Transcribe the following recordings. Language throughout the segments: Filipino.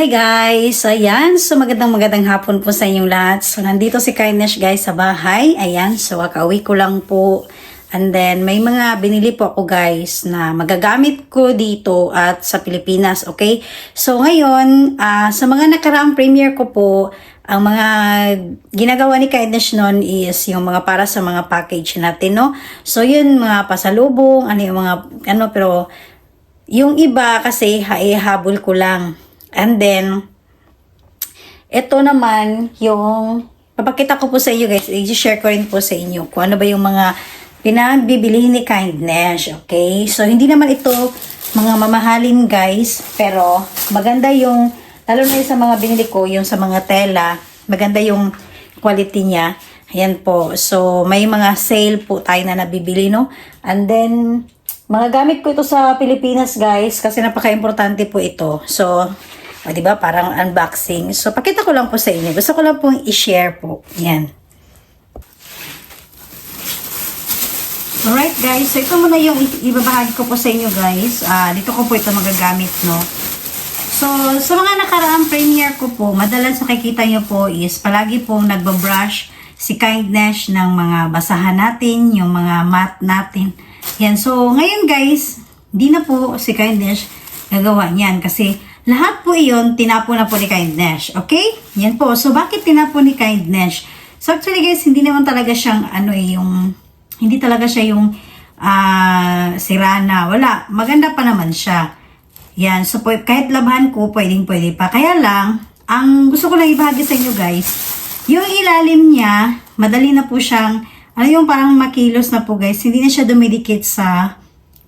Hi guys! Ayan, so magandang magandang hapon po sa inyong lahat. So nandito si Kindness guys sa bahay. Ayan, so kakauwi ko lang po. And then may mga binili po ako guys na magagamit ko dito at sa Pilipinas, okay? So ngayon, ah, sa mga nakaraang premiere ko po, ang mga ginagawa ni Kindness noon is yung mga para sa mga package natin, no? So yun, mga pasalubong, ano yung mga, ano, pero yung iba kasi haihabol ko lang. And then, ito naman yung papakita ko po sa inyo guys, i-share ko rin po sa inyo kung ano ba yung mga pinagbibili ni Kindness, okay? So, hindi naman ito mga mamahalin guys, pero maganda yung, lalo na yung sa mga binili ko, yung sa mga tela, maganda yung quality niya. Ayan po. So, may mga sale po tayo na nabibili, no? And then, mga gamit ko ito sa Pilipinas, guys, kasi napaka-importante po ito. So, o, di ba, parang unboxing. So, pakita ko lang po sa inyo. Gusto ko lang pong i-share po. Yan. Alright, guys. So, ito muna yung ibabahagi ko po sa inyo, guys. Ah, dito ko po ito magagamit, no? So, sa mga nakaraang premiere ko po, madalas nakikita nyo po is palagi pong nagbabrush si Kindness ng mga basahan natin, yung mga mat natin. Yan. So, ngayon guys, di na po si Kindness gagawa niyan kasi lahat po iyon tinapon na po ni Kindness. Okay? Yan po. So, bakit tinapon ni Kindness? So, actually guys, hindi naman talaga siyang ano eh, yung hindi talaga siya yung ah sira na. Wala. Maganda pa naman siya. Yan. So, po, kahit labhan ko, pwedeng pwede pa. Kaya lang, ang gusto ko lang ibahagi sa inyo guys, yung ilalim niya, madali na po siyang, ano yung parang makilos na po guys, hindi na siya dumidikit sa,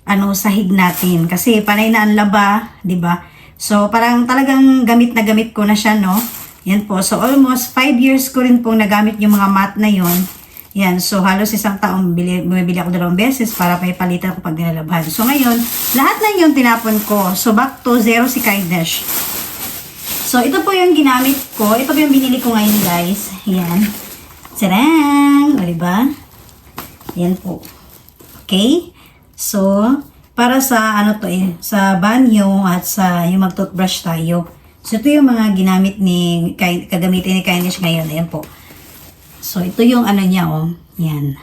ano, sahig natin. Kasi panay na ang laba, di ba? So, parang talagang gamit na gamit ko na siya, no? Yan po. So, almost 5 years ko rin pong nagamit yung mga mat na yon yan, so halos isang taong bili, bumibili ako dalawang beses para may palitan ko pag nilalabhan. So ngayon, lahat na yung tinapon ko. So back to zero si kindness. So ito po yung ginamit ko. Ito po yung binili ko ngayon guys. Yan. Sarang! O diba? Yan po. Okay? So, para sa ano to eh, sa banyo at sa yung mag-toothbrush tayo. So ito yung mga ginamit ni, kagamitin ni kindness ngayon. Ayan po. So, ito yung ano niya, oh. Yan.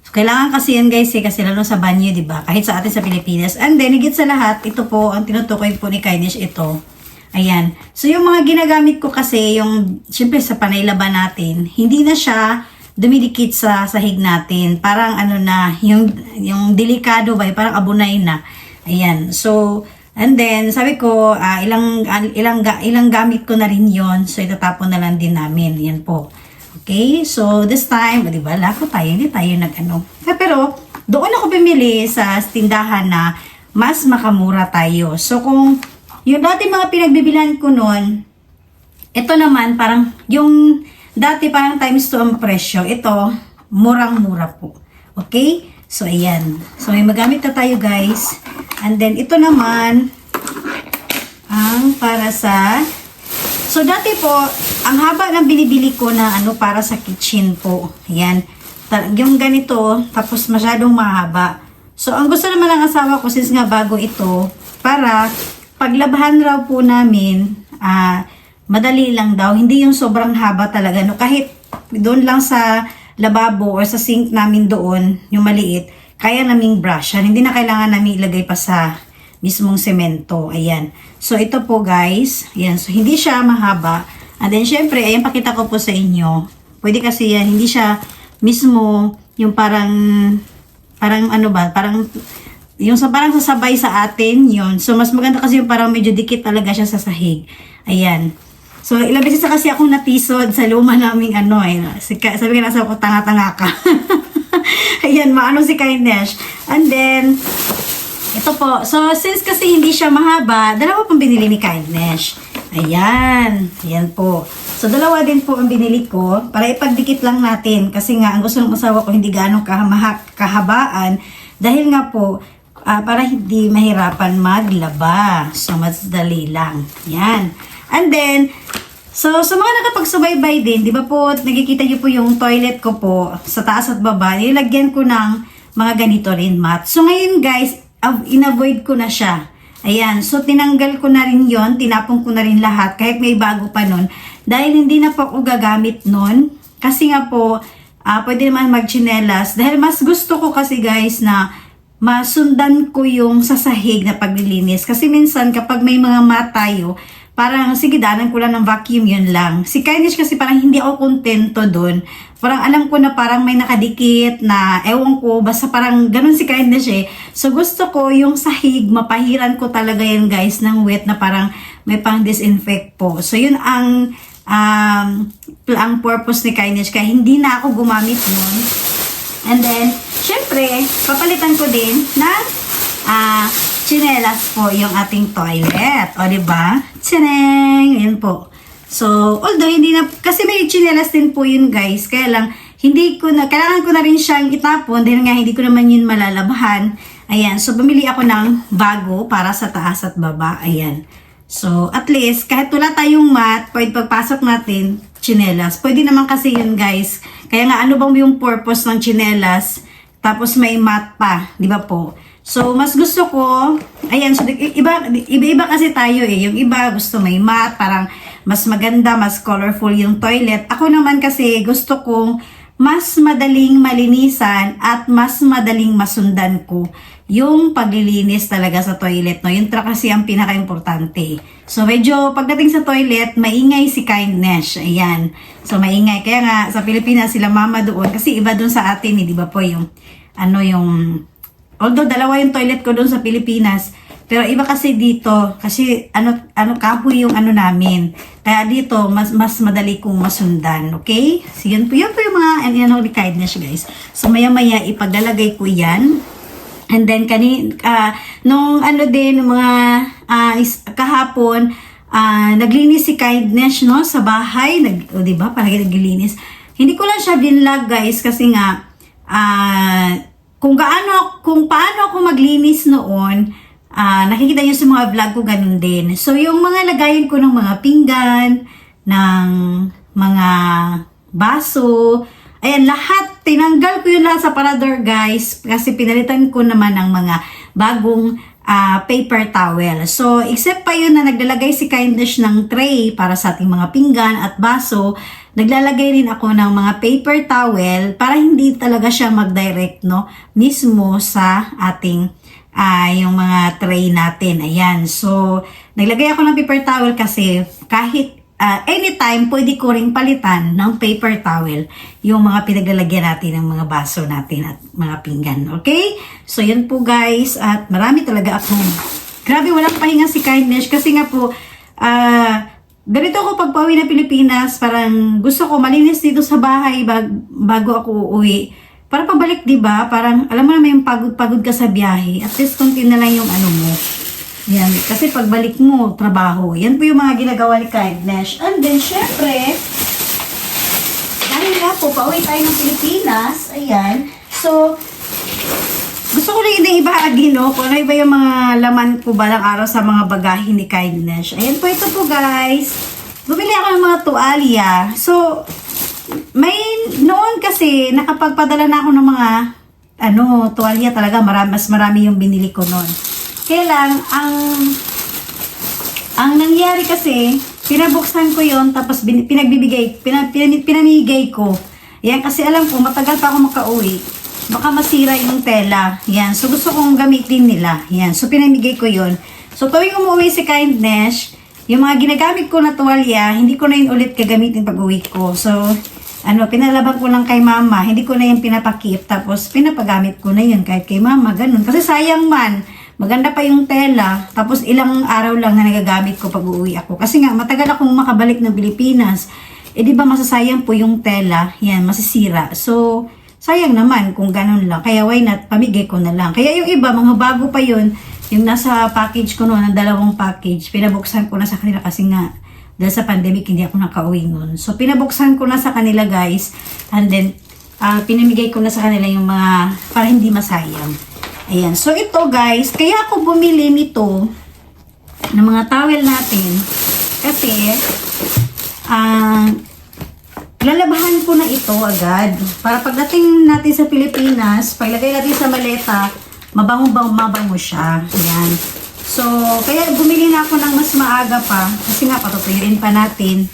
So, kailangan kasi yan, guys, eh, kasi lalo sa banyo, di ba? Kahit sa atin sa Pilipinas. And then, higit sa lahat, ito po, ang tinutukoy po ni Kindness, ito. Ayan. So, yung mga ginagamit ko kasi, yung, syempre, sa panay natin, hindi na siya dumidikit sa sahig natin. Parang ano na, yung, yung delikado ba, parang abunay na. Ayan. So, and then, sabi ko, ah, ilang, ah, ilang, ilang gamit ko na rin yon So, itatapon na lang din namin. Yan po. Okay, so this time, di ba, lako tayo, hindi tayo nag-ano. Eh, pero, doon ako bumili sa tindahan na mas makamura tayo. So, kung yung dati mga pinagbibilan ko noon, ito naman, parang, yung dati parang times 2 ang presyo. Ito, murang-mura po. Okay? So, ayan. So, may magamit na tayo, guys. And then, ito naman, ang para sa So, dati po, ang haba ng binibili ko na ano para sa kitchen po. Ayan. Yung ganito, tapos masyadong mahaba. So, ang gusto naman ng asawa ko, since nga bago ito, para paglabhan raw po namin, ah, madali lang daw. Hindi yung sobrang haba talaga. No? Kahit doon lang sa lababo or sa sink namin doon, yung maliit, kaya naming brush. Hindi na kailangan namin ilagay pa sa mismong semento. Ayan. So, ito po guys. Ayan. So, hindi siya mahaba. And then, syempre, ayan, pakita ko po sa inyo. Pwede kasi yan, hindi siya mismo yung parang, parang ano ba, parang, yung sa parang sasabay sa atin, yun. So, mas maganda kasi yung parang medyo dikit talaga siya sa sahig. Ayan. So, ilang beses na kasi akong natisod sa luma naming ano eh. Sabi ko na sa ko, tanga-tanga ka. Ayan, maano si Kindness. And then, ito po. So, since kasi hindi siya mahaba, dalawa pong binili ni Kindness. Ayan. Ayan po. So, dalawa din po ang binili ko para ipagdikit lang natin. Kasi nga, ang gusto ng asawa ko hindi ganong kahamahak, kahabaan. Dahil nga po, ah, para hindi mahirapan maglaba. So, mas dali lang. Yan. And then, So, sa mga nakapagsubaybay din, di ba po, nakikita niyo po yung toilet ko po sa taas at baba, nilagyan ko ng mga ganito rin mat. So, ngayon guys, av- inavoid ko na siya. Ayan, so tinanggal ko na rin yon, tinapon ko na rin lahat kahit may bago pa nun. Dahil hindi na po ako gagamit nun. Kasi nga po, ah, pwede naman magchinelas. Dahil mas gusto ko kasi guys na masundan ko yung sasahig na paglilinis. Kasi minsan kapag may mga mat tayo, parang sige danan ko lang ng vacuum yun lang. Si Kindness kasi parang hindi ako kontento doon. Parang alam ko na parang may nakadikit na ewan ko, basta parang ganun si Kindness eh. So gusto ko yung sahig, mapahiran ko talaga yan guys ng wet na parang may pang disinfect po. So yun ang um, ang purpose ni Kindness kaya hindi na ako gumamit nun. And then, syempre, papalitan ko din ng ah chinelas po yung ating toilet. O, di ba? Tsineng! Yan po. So, although hindi na, kasi may chinelas din po yun guys. Kaya lang, hindi ko na, kailangan ko na rin siyang itapon dahil nga hindi ko naman yun malalabahan. Ayan. So, bumili ako ng bago para sa taas at baba. Ayan. So, at least, kahit wala tayong mat, pwede pagpasok natin, chinelas. Pwede naman kasi yun, guys. Kaya nga, ano bang yung purpose ng chinelas? Tapos may mat pa, di ba po? So, mas gusto ko, ayan, so, iba, iba-iba kasi tayo eh. Yung iba gusto may mat, parang mas maganda, mas colorful yung toilet. Ako naman kasi gusto kong mas madaling malinisan at mas madaling masundan ko yung paglilinis talaga sa toilet. No? Yun tra kasi ang pinaka-importante. So medyo pagdating sa toilet, maingay si kindness. Ayan. So maingay. Kaya nga sa Pilipinas sila mama doon kasi iba doon sa atin, eh, di ba po yung ano yung although dalawa yung toilet ko doon sa Pilipinas, pero iba kasi dito, kasi ano ano kahoy yung ano namin. Kaya dito mas mas madali kong masundan, okay? So yun po, yun po yung mga ano ni kindness guys. So maya-maya ipaglalagay ko 'yan. And then kani ah, nung ano din mga ah, is, kahapon ah, naglinis si kindness no sa bahay, nag o, 'di ba? Palagi naglilinis. Hindi ko lang siya binlog guys kasi nga ah kung gaano kung paano ako maglinis noon, ah nakikita niyo sa mga vlog ko ganun din. So yung mga lagayan ko ng mga pinggan, ng mga baso, ayan lahat tinanggal ko yun lahat sa parador guys kasi pinalitan ko naman ng mga bagong ah, paper towel. So, except pa yun na naglalagay si Kindness ng tray para sa ating mga pinggan at baso, naglalagay rin ako ng mga paper towel para hindi talaga siya mag-direct, no? Mismo sa ating ah yung mga tray natin. Ayan. So, naglagay ako ng paper towel kasi kahit ah, anytime, pwede ko ring palitan ng paper towel yung mga pinaglalagyan natin ng mga baso natin at mga pinggan. Okay? So, yun po guys. At marami talaga akong... Grabe, walang pahinga si Kindness kasi nga po, ah, ganito ako pagpawi ng Pilipinas, parang gusto ko malinis dito sa bahay bag, bago ako uuwi. Para pabalik, di ba? Parang, alam mo na may pagod-pagod ka sa biyahe. At least, konti na lang yung ano mo. Yan. Kasi pagbalik mo, trabaho. Yan po yung mga ginagawa ni Kindness. And then, syempre, dahil nga po, pauwi tayo ng Pilipinas. Ayan. So, gusto ko rin din ibahagi, no? Kung ano ba yung mga laman ko balang araw sa mga bagahe ni Kindness. Ayan po, ito po, guys. Bumili ako ng mga tuwalya. So, may noon kasi nakapagpadala na ako ng mga ano, tuwalya talaga, marami, mas marami yung binili ko noon. Kaya ang ang nangyari kasi, pinabuksan ko yon tapos bin, pinagbibigay, pina, pinamigay ko. Yan, kasi alam ko, matagal pa ako makauwi. Baka masira yung tela. Yan, so gusto kong gamitin nila. Yan, so pinamigay ko yon So tuwing umuwi si Kindness, yung mga ginagamit ko na tuwalya, hindi ko na yun ulit gagamitin pag uwi ko. So, ano, pinalaban ko lang kay mama, hindi ko na yung pinapakip, tapos pinapagamit ko na yun kahit kay mama, ganun. Kasi sayang man, maganda pa yung tela, tapos ilang araw lang na nagagamit ko pag uuwi ako. Kasi nga, matagal akong makabalik ng Pilipinas, eh di ba masasayang po yung tela, yan, masisira. So, sayang naman kung ganun lang. Kaya why not, pamigay ko na lang. Kaya yung iba, mga bago pa yun, yung nasa package ko noon, ng dalawang package, pinabuksan ko na sa kanila kasi nga, dahil sa pandemic, hindi ako nakauwi noon. So, pinabuksan ko na sa kanila, guys. And then, ah, pinamigay ko na sa kanila yung mga, para hindi masayang. Ayan. So, ito, guys, kaya ako bumili nito, ng mga towel natin, kasi, ah, lalabahan ko na ito agad. Para pagdating natin sa Pilipinas, paglagay natin sa maleta, mabango bang mabango siya. Ayan. So, kaya bumili na ako ng mas maaga pa. Kasi nga, patutuyuin pa natin.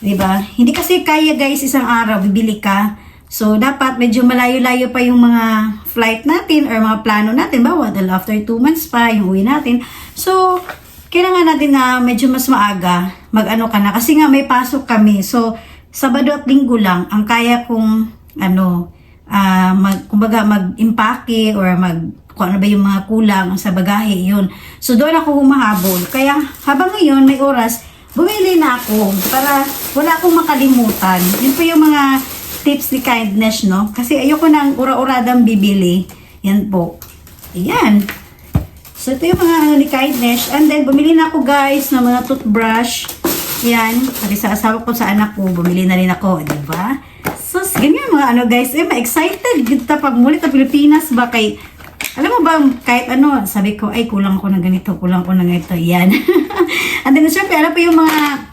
'Di ba? Hindi kasi kaya guys, isang araw, bibili ka. So, dapat medyo malayo-layo pa yung mga flight natin or mga plano natin. Bawa, dahil after 2 months pa, yung uwi natin. So, kailangan natin na medyo mas maaga mag-ano ka na. Kasi nga may pasok kami. So, Sabado at Linggo lang ang kaya kong ano, ah mag, kumbaga mag-impake or mag kung ano ba yung mga kulang sa bagahe, yun. So, doon ako humahabol. Kaya, habang ngayon, may oras, bumili na ako para wala akong makalimutan. Yun po yung mga tips ni kindness, no? Kasi ayoko nang ura-uradang bibili. Yan po. Ayan. So, ito yung mga ano ni kindness. And then, bumili na ako guys ng mga toothbrush. Yan. Sabi sa asawa ko sa anak ko, bumili na rin ako. Di ba? So, ganyan mga ano guys. Eh, ma-excited. Kita pag muli sa Pilipinas ba kay alam mo ba, kahit ano, sabi ko, ay, kulang ko ng ganito, kulang ko ng ganito, yan. And then, syempre, alam po yung mga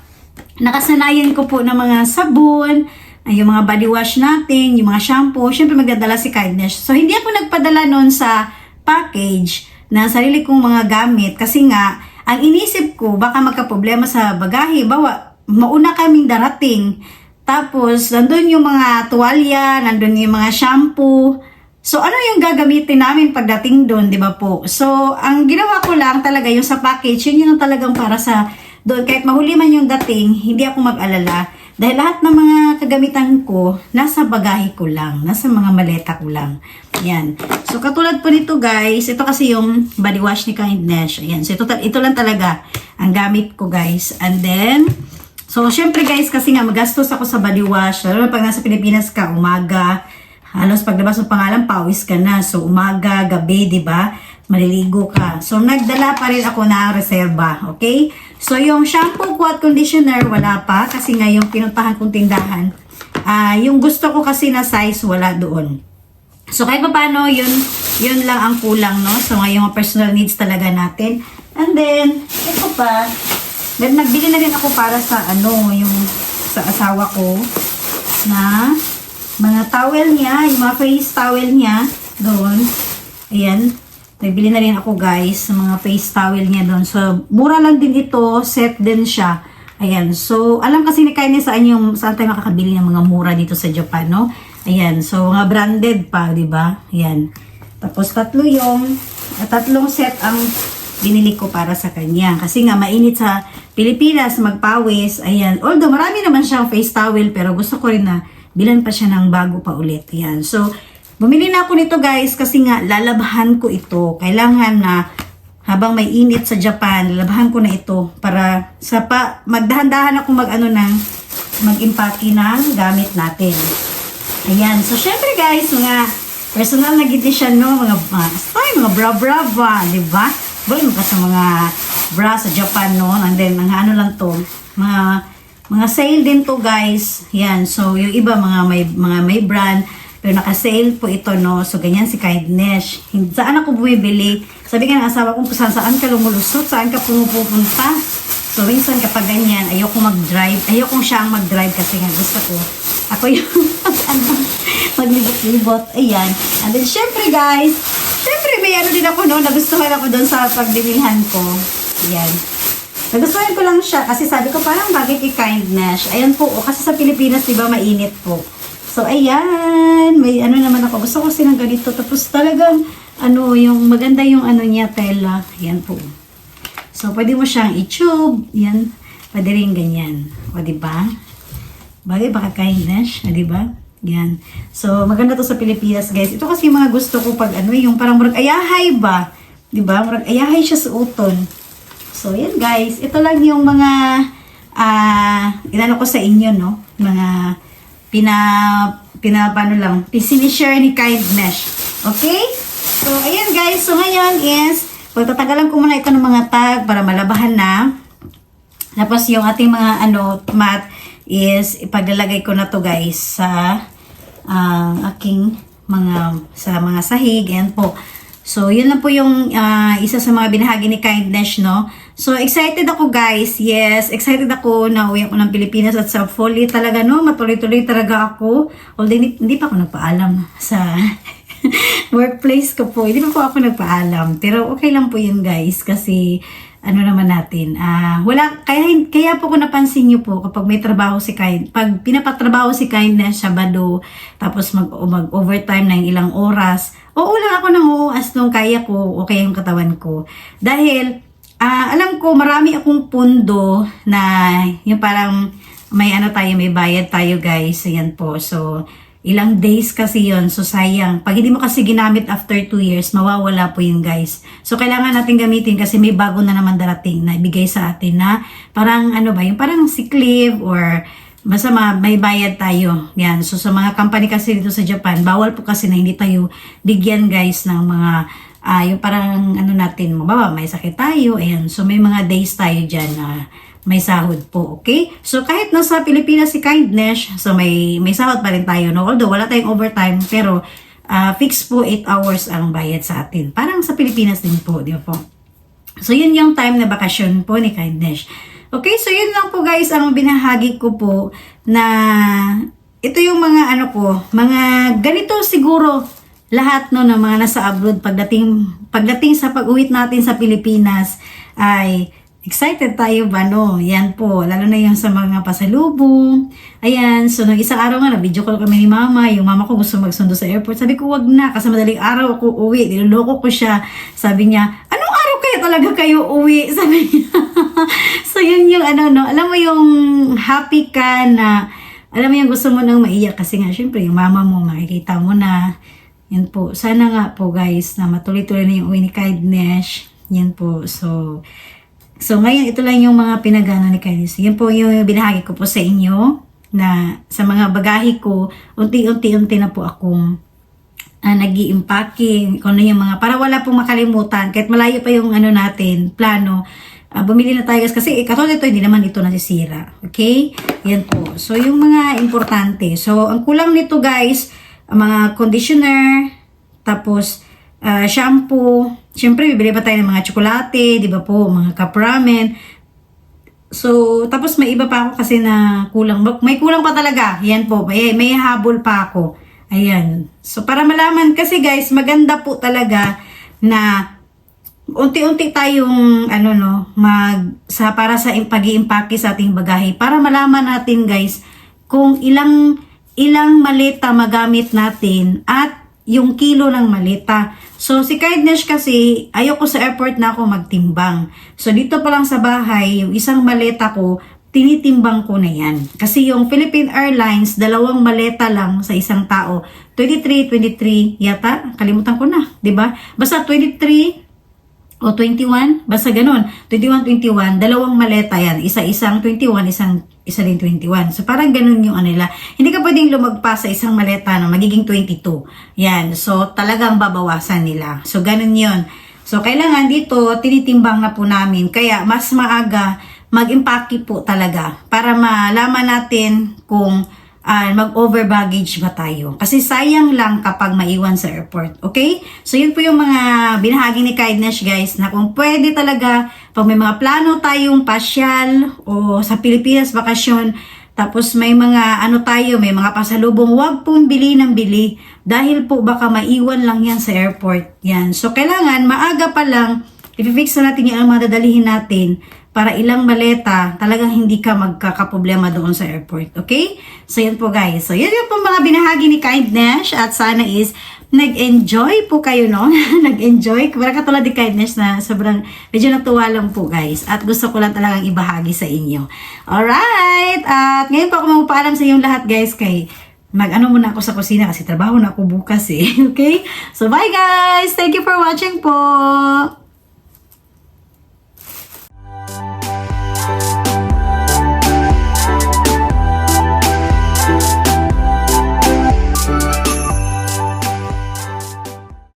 nakasanayan ko po ng mga sabon, ay, yung mga body wash natin, yung mga shampoo, syempre magdadala si Kindness. So, hindi ako nagpadala noon sa package na sarili kong mga gamit kasi nga, ang inisip ko, baka magka-problema sa bagahe. Bawa, mauna kaming darating. Tapos, nandun yung mga tuwalya, nandun yung mga shampoo. So, ano yung gagamitin namin pagdating doon, di ba po? So, ang ginawa ko lang talaga yung sa package, yun yung talagang para sa doon. Kahit mahuli man yung dating, hindi ako mag-alala. Dahil lahat ng mga kagamitan ko, nasa bagahe ko lang. Nasa mga maleta ko lang. Yan. So, katulad po nito guys, ito kasi yung body wash ni Kindness. Ayan. So, ito, ito lang talaga ang gamit ko guys. And then, so, syempre guys, kasi nga magastos ako sa body wash. Lalo pag nasa Pilipinas ka, umaga, halos paglabas ng pangalan, pawis ka na. So, umaga, gabi, di ba? Maliligo ka. So, nagdala pa rin ako ng reserva. Okay? So, yung shampoo ko at conditioner, wala pa. Kasi nga yung pinuntahan kong tindahan. ah yung gusto ko kasi na size, wala doon. So, kahit pa paano, yun, yun lang ang kulang, no? So, ngayon, mga personal needs talaga natin. And then, ito pa, then, nagbili na rin ako para sa, ano, yung sa asawa ko na mga towel niya, yung mga face towel niya doon. Ayan. Nagbili na rin ako guys sa mga face towel niya doon. So, mura lang din ito. Set din siya. Ayan. So, alam kasi ni Kanye saan yung saan tayo makakabili ng mga mura dito sa Japan, no? Ayan. So, mga branded pa, di ba? Ayan. Tapos, tatlo yung, at tatlong set ang binili ko para sa kanya. Kasi nga, mainit sa Pilipinas, magpawis. Ayan. Although, marami naman siyang face towel, pero gusto ko rin na bilan pa siya ng bago pa ulit. Ayan. So, bumili na ako nito guys kasi nga lalabahan ko ito. Kailangan na habang may init sa Japan, lalabahan ko na ito para sa pa, magdahan-dahan ako mag-ano ng mag-impake ng gamit natin. Ayan. So, syempre guys, mga personal na gidi siya, no? Mga, mga, ay, mga bra-bra ba, di ba? Boy, mga sa mga bra sa Japan, no? And then, mga ano lang to, mga mga sale din to guys. Yan. So, yung iba mga may mga may brand pero naka-sale po ito no. So, ganyan si Kindness. Saan ako bumibili? Sabi ka ng asawa ko, saan, saan ka lumulusot? Saan ka pumupunta? So, minsan kapag ganyan, ayoko mag-drive. Ayoko siyang mag-drive kasi nga gusto ko. Ako yung maglibot-libot. Ayan. And then, syempre guys, syempre may ano din ako no, nagustuhan ako doon sa pagbibilhan ko. Ayan. Nagustuhan ko lang siya kasi sabi ko parang bagay kay kindness. Ayan po, o, kasi sa Pilipinas, di ba, mainit po. So, ayan. May ano naman ako. Gusto ko kasi ng ganito. Tapos talagang, ano, yung maganda yung ano niya, tela. Ayan po. So, pwede mo siyang i-tube. Yan. Pwede rin ganyan. O, di ba? Bagay baka kindness. O, di ba? Yan. So, maganda to sa Pilipinas, guys. Ito kasi yung mga gusto ko pag ano, yung parang murag ayahay ba? Di ba? Murag ayahay siya sa uton. So, yan guys. Ito lang yung mga ah inano ko sa inyo, no? Mga pina, pina, paano lang, sinishare ni Kindness. Okay? So, ayan guys. So, ngayon is, pagtatagalan ko muna ito ng mga tag para malabahan na. Tapos, yung ating mga, ano, mat is, ipaglalagay ko na to guys sa ang aking mga, sa mga sahig. Ayan po. So, yun lang po yung ah, isa sa mga binahagi ni Kindness, no? So, excited ako guys. Yes, excited ako na uwi ako ng Pilipinas at sa fully talaga, no? Matuloy-tuloy talaga ako. Although, hindi, hindi pa ako nagpaalam sa workplace ko po. Hindi pa po ako nagpaalam. Pero okay lang po yun guys. Kasi ano naman natin. ah wala, kaya, kaya po ko napansin nyo po kapag may trabaho si Kind. Pag pinapatrabaho si Kind na Sabado, tapos mag, mag overtime ng ilang oras, oo lang ako nang uuas nung kaya ko, okay yung katawan ko. Dahil, ah alam ko marami akong pundo na yung parang may ano tayo, may bayad tayo guys. Ayan po. So, ilang days kasi yon So, sayang. Pag hindi mo kasi ginamit after 2 years, mawawala po yun guys. So, kailangan natin gamitin kasi may bago na naman darating na ibigay sa atin na parang ano ba, yung parang sick leave or basta ma- may bayad tayo. Yan. So, sa mga company kasi dito sa Japan, bawal po kasi na hindi tayo bigyan guys ng mga ah yung parang ano natin, mababa, may sakit tayo. Ayan. So, may mga days tayo dyan na may sahod po, okay? So, kahit nasa Pilipinas si Kindness, so may, may sahod pa rin tayo, no? Although, wala tayong overtime, pero ah fix po 8 hours ang bayad sa atin. Parang sa Pilipinas din po, di po? So, yun yung time na bakasyon po ni Kindness. Okay, so yun lang po guys ang binahagi ko po na ito yung mga ano ko, mga ganito siguro lahat no ng mga nasa abroad pagdating pagdating sa pag-uwi natin sa Pilipinas ay excited tayo ba no? Yan po, lalo na yung sa mga pasalubong. Ayan, so nung isang araw nga na video call kami ni mama, yung mama ko gusto magsundo sa airport. Sabi ko wag na kasi madaling araw ako uwi. Niloloko ko siya. Sabi niya, anong araw kaya talaga kayo uwi? Sabi niya. so yun yung ano no, alam mo yung happy ka na alam mo yung gusto mo nang maiyak kasi nga syempre yung mama mo makikita mo na yan po. Sana nga po guys na matuloy-tuloy na yung uwi ni Kindness. Yan po. So, so ngayon ito lang yung mga pinagano ni Kindness. Yan po yung binahagi ko po sa inyo na sa mga bagahe ko, unti-unti-unti na po akong uh, nag impake kung ano yung mga, para wala pong makalimutan, kahit malayo pa yung ano natin, plano, ah, bumili na tayo guys, kasi eh, katulad ito, hindi naman ito nasisira. Okay? Yan po. So, yung mga importante. So, ang kulang nito guys, mga conditioner, tapos ah, shampoo, syempre bibili pa tayo ng mga tsokolate, di ba po, mga cup ramen, So, tapos may iba pa ako kasi na kulang. May kulang pa talaga. Yan po. May, may habol pa ako. Ayan. So, para malaman kasi guys, maganda po talaga na unti-unti tayong ano no, mag sa para sa pag-iimpake sa ating bagahe para malaman natin guys kung ilang ilang maleta magamit natin at yung kilo ng maleta. So, si Kindness kasi, ayoko sa airport na ako magtimbang. So, dito pa lang sa bahay, yung isang maleta ko, tinitimbang ko na yan. Kasi yung Philippine Airlines, dalawang maleta lang sa isang tao. 23, 23 yata. Kalimutan ko na, 'di ba? Basta 23 o 21, basta ganun. 21, 21, dalawang maleta yan. Isa-isang 21, isang isa din 21. So, parang ganun yung ano nila. Hindi ka pwedeng lumagpas sa isang maleta na magiging 22. Yan. So, talagang babawasan nila. So, ganun yun. So, kailangan dito, tinitimbang na po namin. Kaya, mas maaga, mag-impake po talaga para malaman natin kung ah, mag-over baggage ba tayo. Kasi sayang lang kapag maiwan sa airport. Okay? So, yun po yung mga binahagi ni Kindness, guys, na kung pwede talaga, pag may mga plano tayong pasyal o sa Pilipinas bakasyon, tapos may mga ano tayo, may mga pasalubong, wag pong bili ng bili dahil po baka maiwan lang yan sa airport. Yan. So, kailangan maaga pa lang, i-fix na natin yung mga dadalihin natin para ilang maleta, talagang hindi ka magkakaproblema doon sa airport. Okay? So, yan po guys. So, yan yung po mga binahagi ni Kindness at sana is nag-enjoy po kayo, no? nag-enjoy. Para katulad ni Kindness na sobrang medyo natuwa lang po guys at gusto ko lang talagang ibahagi sa inyo. Alright! At ngayon po ako magpaalam sa inyong lahat guys kay mag-ano muna ako sa kusina kasi trabaho na ako bukas eh. Okay? So, bye guys! Thank you for watching po!